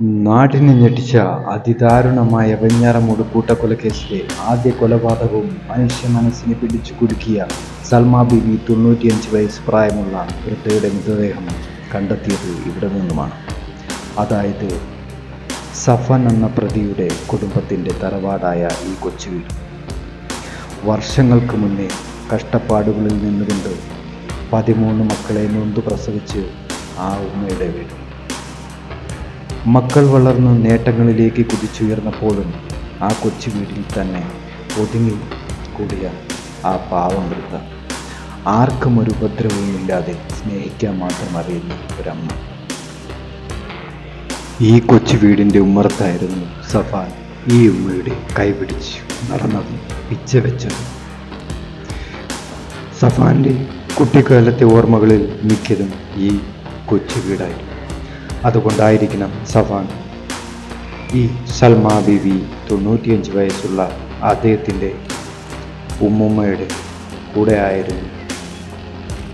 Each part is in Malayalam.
നാടിനെ ഞെട്ടിച്ച അതിദാരുണമായ വെഞ്ഞാറമൂട് കൂട്ടക്കൊലക്കേസിലെ ആദ്യ കൊലപാതകവും മനുഷ്യ മനസ്സിനെ പിടിച്ചു കുലുക്കിയ സൽമാ ബിബി തൊണ്ണൂറ്റിയഞ്ച് വയസ്സ് പ്രായമുള്ള വൃദ്ധയുടെ മൃതദേഹം കണ്ടെത്തിയത് ഇവിടെ നിന്നുമാണ്. അതായത് സഫൻ എന്ന പ്രതിയുടെ കുടുംബത്തിന്റെ തറവാടായ ഈ കൊച്ചു വീട്. വർഷങ്ങൾക്ക് മുന്നേ കഷ്ടപ്പാടുകളിൽ നിന്നുകൊണ്ട് പതിമൂന്ന് മക്കളെ നൊന്തു പ്രസവിച്ച് ആ ഉമ്മയുടെ വീട്. മക്കൾ വളർന്ന് നേട്ടങ്ങളിലേക്ക് കുതിച്ചുയർന്നപ്പോഴും ആ കൊച്ചു വീട്ടിൽ തന്നെ ഒതുങ്ങി കൂടിയ ആ പാവം വൃദ്ധ ആർക്കും ഒരു ഉപദ്രവവും ഇല്ലാതെ സ്നേഹിക്കാൻ മാത്രം അറിയുന്ന ഒരമ്മ. ഈ കൊച്ചു വീടിന്റെ ഉമ്മറത്തായിരുന്നു സഫാൻ ഈ ഉമ്മയുടെ കൈപിടിച്ച് നടന്നതും പിച്ച വെച്ചതും. സഫാന്റെ കുട്ടിക്കാലത്തെ ഓർമ്മകളിൽ മിക്കതും ഈ കൊച്ചു വീടായിരുന്നു. അതുകൊണ്ടായിരിക്കണം സവാൻ. ഈ സൽമാ ബിവി തൊണ്ണൂറ്റിയഞ്ച് വയസ്സുള്ള അദ്ദേഹത്തിന്റെ ഉമ്മുമ്മയുടെ കൂടെ ആയിരുന്നു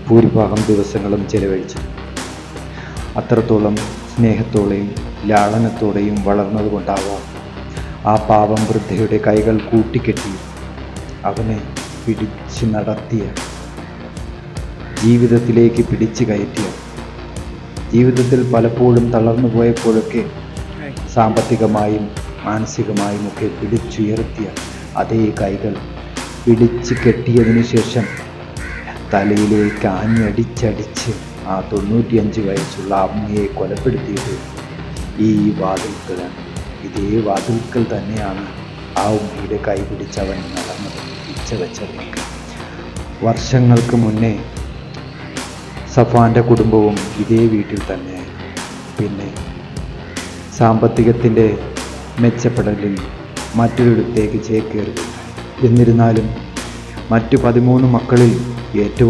ഭൂരിഭാഗം ദിവസങ്ങളും ചെലവഴിച്ചു അത്രത്തോളം സ്നേഹത്തോടെയും ലാളനത്തോടെയും വളർന്നതുകൊണ്ടാവാം ആ പാവം വൃദ്ധയുടെ കൈകൾ കൂട്ടിക്കെട്ടി അവനെ പിടിച്ച് നടത്തിയ ജീവിതത്തിലേക്ക് പിടിച്ചു കയറ്റിയ ജീവിതത്തിൽ പലപ്പോഴും തളർന്നു പോയപ്പോഴൊക്കെ സാമ്പത്തികമായും മാനസികമായും ഒക്കെ പിടിച്ചുയർത്തിയ അതേ കൈകൾ പിടിച്ച് കെട്ടിയതിനു ശേഷം തലയിലേക്ക് ആഞ്ഞടിച്ചടിച്ച് ആ തൊണ്ണൂറ്റിയഞ്ച് വയസ്സുള്ള അമ്മയെ കൊലപ്പെടുത്തിയത് ഈ വാതിൽക്കലാണ്. ഇതേ വാതിൽക്കൽ തന്നെയാണ് ആ ഉമ്മയുടെ കൈ പിടിച്ചവൻ നടന്നത്. പിച്ച വെച്ചത് വർഷങ്ങൾക്ക് മുന്നേ സഫാന്റെ കുടുംബവും ഇതേ വീട്ടിൽ തന്നെയായി പിന്നെ സാമ്പത്തികത്തിന്റെ മെച്ചപ്പെടലിൽ മറ്റൊരിടത്തേക്ക് ചേക്കേറി എന്നിരുന്നാലും മറ്റു പതിമൂന്ന് മക്കളിൽ ഏറ്റവും